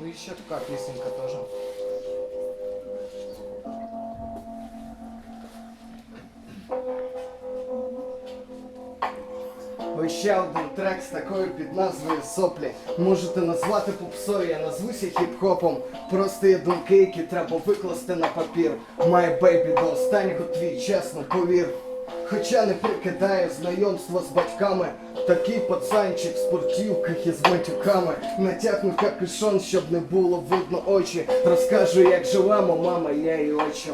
Ну і ще така пісенька теж. Ось ще один трек з такою під назвою Соплі. Можете назвати попсою, я назвуся хіп-хопом. Просто є думки, які треба викласти на папір. My baby до останнього твій, чесно, повір. Хоча не прикидаю знайомство з батьками, такий пацанчик в спортівках із матюками. Натягну капюшон, щоб не було видно очі. Розкажу, як живемо, мама, я і очі.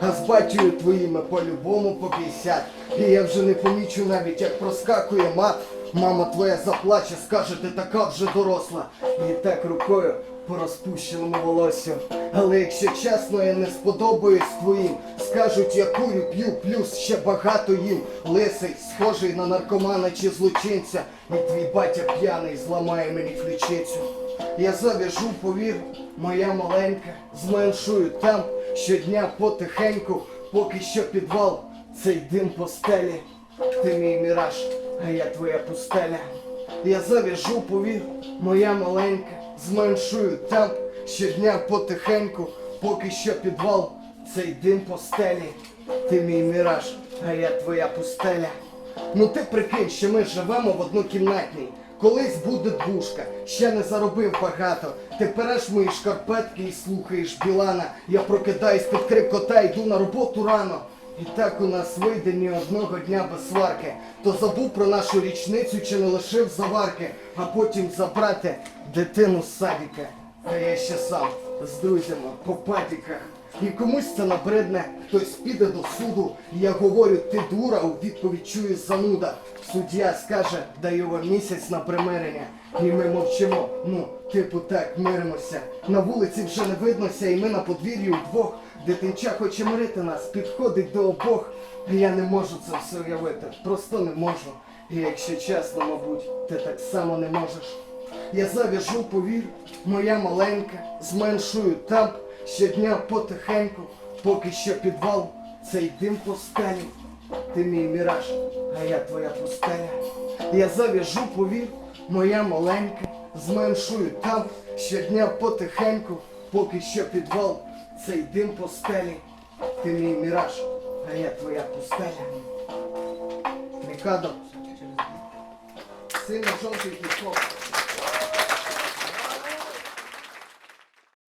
А з батькою твоїми по-любому по 50 І я вже не помічу навіть, як проскакує мат. Мама твоя заплаче, скаже, ти така вже доросла. І так рукою по розпущеному волосю. Але якщо чесно, я не сподобаюсь твоїм. Скажуть, я курю, п'ю, плюс ще багато їм. Лисий, схожий на наркомана чи злочинця. І твій батя п'яний зламає мені ключицю. Я зав'яжу, повір, моя маленька, зменшую темп щодня потихеньку, поки що підвал, цей дим по стелі. Ти мій міраж, а я твоя пустеля. Я зав'яжу, повір, моя маленька, зменшую темп щодня потихеньку, поки що підвал, цей дим по стелі. Ти мій міраж, а я твоя пустеля. Ну ти прикинь, що ми живемо в однокімнатній. Колись буде двушка, ще не заробив багато. Ти переш мої шкарпетки і слухаєш Білана. Я прокидаюсь під крик кота, йду на роботу рано. І так у нас вийде ні одного дня без сварки. То забув про нашу річницю чи не лишив заварки, а потім забрати дитину з садика. А я ще сам з друзями по патіках. І комусь це набридне, хтось піде до суду. Я говорю, ти дура, у відповідь чую зануда. Суддя скаже, даю вам місяць на примирення. І ми мовчимо, ну, типу так, миримося. На вулиці вже не виднося, і ми на подвір'ї удвох. Дитинча хоче мирити нас, підходить до обох. Я не можу це все уявити, просто не можу. І якщо чесно, мабуть, ти так само не можеш. Я зав'яжу, повір, моя маленька, зменшую темп щодня потихеньку, поки що підвал, цей дим по стелі. Ти мій міраж, а я твоя пустеля. Я зав'яжу, повір, моя маленька, зменшую темп щодня потихеньку, поки що підвал, цей дим по стелі. Ти мій міраж, а я твоя пустеля. Мікадо. Сильно жовтий хіп-хоп.